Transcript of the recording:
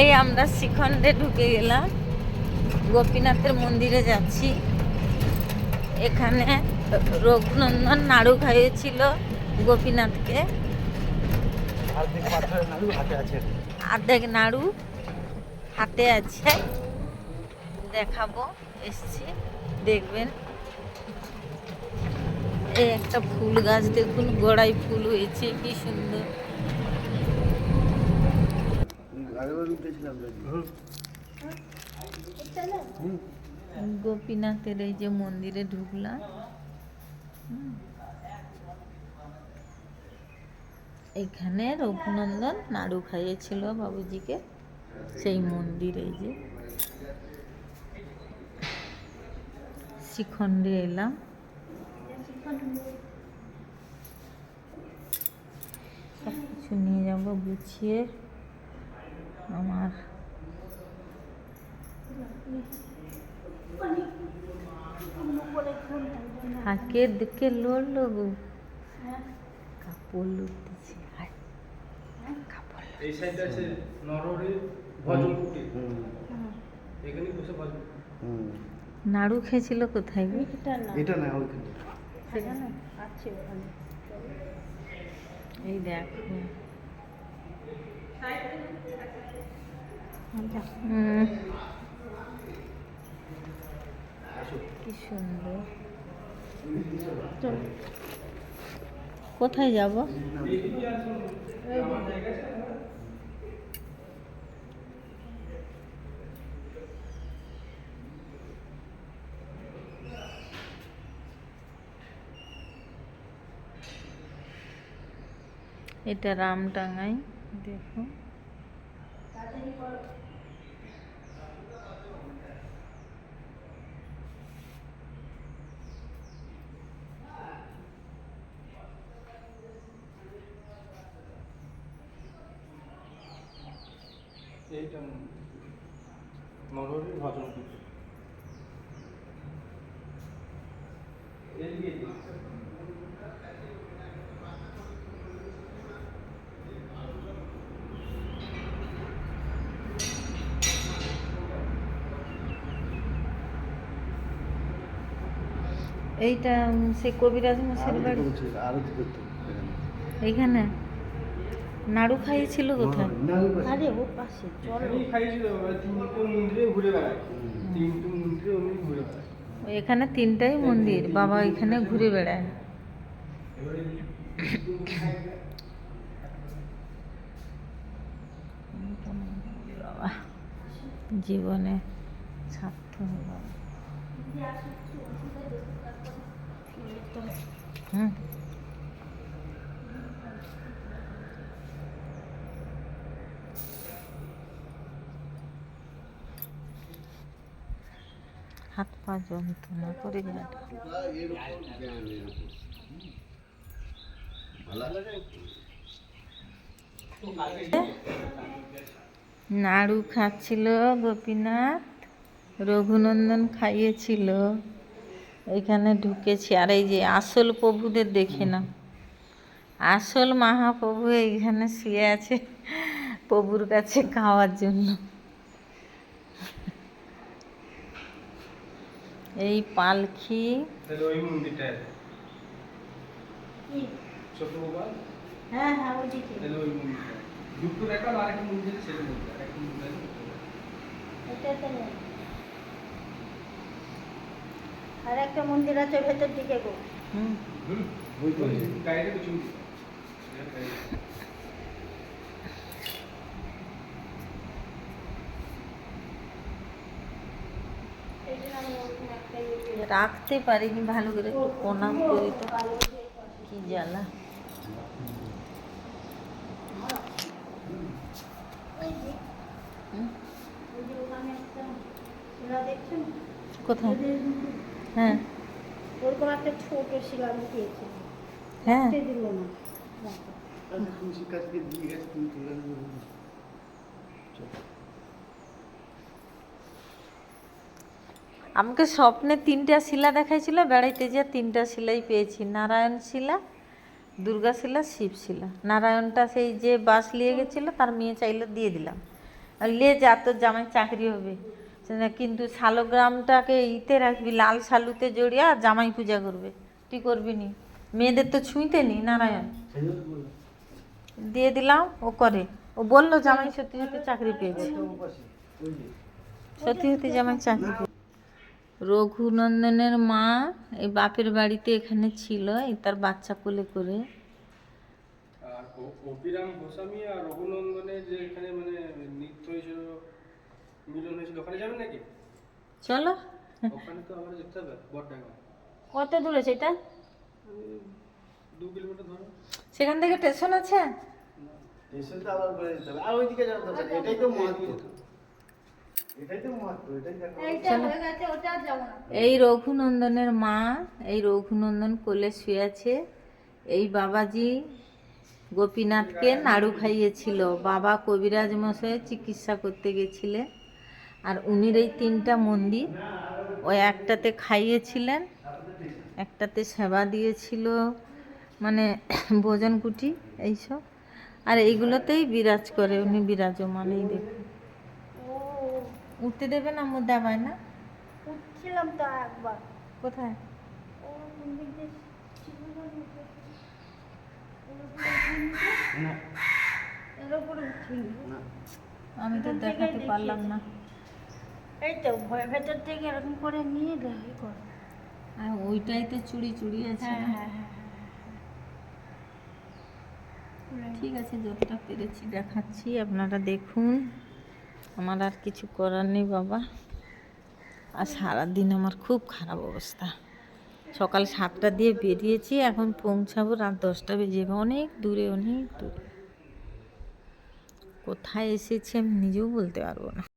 এই আমরা শিখণ্ডে ঢুকে গেলাম। গোপীনাথের মন্দিরে যাচ্ছি। এখানে রঘুনন্দন নাড়ু খাইয়েছিল গোপীনাথকে। অর্ধেক নাড়ু হাতে আছে। অর্ধেক নাড়ু হাতে আছে। দেখাবো এসছি দেখবেন। এই একটা ফুল গাছ দেখুন গোড়ায় ফুল হয়েছে কি সুন্দর। গোপীনাথের এই যে মন্দিরে ঢুকলাম। এখানে রঘুনন্দন নাড়ু খাইয়েছিল বাবুজিকে। সেই মন্দিরে এই যে। শিখণ্ডে এলাম। সব কিছু নিয়ে যাব গুছিয়ে। আমার। হাকে দেখে লড়লো গো। কাপড় লুটতেছে হায়। কাপড় লুট- এই সাইডে আছে নরহরি ভজন এখানে বসে ভজন। নাড়ু খেয়েছিল কোথায় এটা না। ওইখানে। এই দেখো। কি সুন্দর কোথায় যাব? এটা রামটাঙ্গাই দেখো। এইটা নরহরি ভজন এইটা সেই কবিরাজ মশাইয়ের বাড়ি এইখানে? নাড়ু খাইয়েছিল কোথায়? আরে ও পাশে এখানেই খাইছিল এবার তিনটে মন্দিরে ঘুরে বেড়ায়। তিনটে মন্দিরে উনি ঘুরে বেড়ায়। এখানে তিনটাই মন্দির বাবা এখানে ঘুরে বেড়ায়। এবারে বাবা জীবনে সার্থক হুম। হাত পা যন্ত্রণা করে নাড়ু খাচ্ছিল গোপীনাথ, রঘুনন্দন খাইয়েছিল। এখানে ঢুকেছি। আর এই যে আসল প্রভুদের দেখে না আসল মহাপ্রভু এইখানে শুয়ে আছে প্রভুর কাছে খাওয়ার জন্য এই পালকি তাহলে ওই মন্দিরটা আছে ছোট গোপাল হ্যাঁ হ্যাঁ ওইদিকে তাহলে ওই মন্দিরটা দুটো পালখি। আর একটা মন্দির আছে সেই মন্দির আর একটা মন্দির আছে এটা তো আর একটা মন্দির আছে ভেতর দিকে গো। হুম হুম ওই তো গাড়িটা কিছু এই জন্য আমি ওখানে একটা ইয়ে দিলাম। রাখতে পারিনি, ভালো করে প্রণাম করি তো। কি জ্বালা। কোথায়? হ্যাঁ। ওরকম একটা ছোট শিলা লুকিয়েছে হ্যাঁ। দিল না কাজকে দিয়ে গেছে, তুমি আমাকে স্বপ্নে তিনটা শিলা দেখাইছিল, বেড়াইতে যে তিনটা শিলাই পেয়েছি। নারায়ণ শিলা, দুর্গা শিলা, শিব শিলা। নারায়ণটা সেই যে বাস নিয়ে গেছিল, তার মেয়ে চাইলো দিয়ে দিলাম। আর লে যা, তোর জামাই চাকরি হবে। কিন্তু শালগ্রামটাকে ইতে রাখবি, লাল শালুতে জড়িয়ে আর জামাই পূজা করবে। তুই করবি নি? মেয়েদের তো ছুঁইতে নি নারায়ণ। দিয়ে দিলাম, ও করে। ও বলল, জামাই সত্যি সত্যি চাকরি পেয়েছে। সত্যি সত্যি জামাই চাকরি। রঘুনন্দনের মা এই বাপের বাড়িতে এখানে ছিল এই তার বাচ্চা কোলে করে। আর ও- গোস্বামী আর রঘুনন্দনের যে এখানে মানে নৃত্য হয়েছিল মিলন হয়েছিল ওখানে যাবেন নাকি? চলো। ওখানে তো আমরা যেতে হবে বড়ডাঙ্গা কত দূরে সেটা দু কিলোমিটার ধরো। সেখান থেকে স্টেশন আছে? স্টেশন তো আবার করে যেতে হবে। আর ওইদিকে দরকার এটাই তো মহাত্ম এই রঘুনন্দনের মা এই রঘুনন্দন কোলে শুয়ে আছে। এই বাবাজি গোপীনাথকে নাড়ু খাইয়েছিল। বাবা কবিরাজ মশাই চিকিৎসা করতে গেছিলেন। আর উনির এই তিনটা মন্দির ওই একটাতে খাইয়েছিলেন একটাতে সেবা দিয়েছিল মানে ভোজন কুটি এইসব। আর এইগুলোতেই বিরাজ করে উনি বিরাজমান এই দেখুন। উঠতে দেবে না মুদ্রা দেবায় না? উঠছিলাম তো একবার। কোথায়? আমি তো দেখাতে পারলাম না। এই তো ভেতর থেকে এরকম করে নিয়ে কর। আর ওইটাই তো চুড়ি চুড়ি আছে হ্যাঁ হ্যাঁ হ্যাঁ। ঠিক আছে যতটা পেরেছি দেখাচ্ছি আপনারা দেখুন। আমার আর কিছু করার নেই বাবা। আর সারাদিন আমার খুব খারাপ অবস্থা। সকাল সাতটা দিয়ে বেরিয়েছি, এখন পৌঁছাবো রাত দশটা বেজে যাবে। অনেক দূরে অনেক দূরে। কোথায় এসেছি আমি নিজেও বলতে পারব না।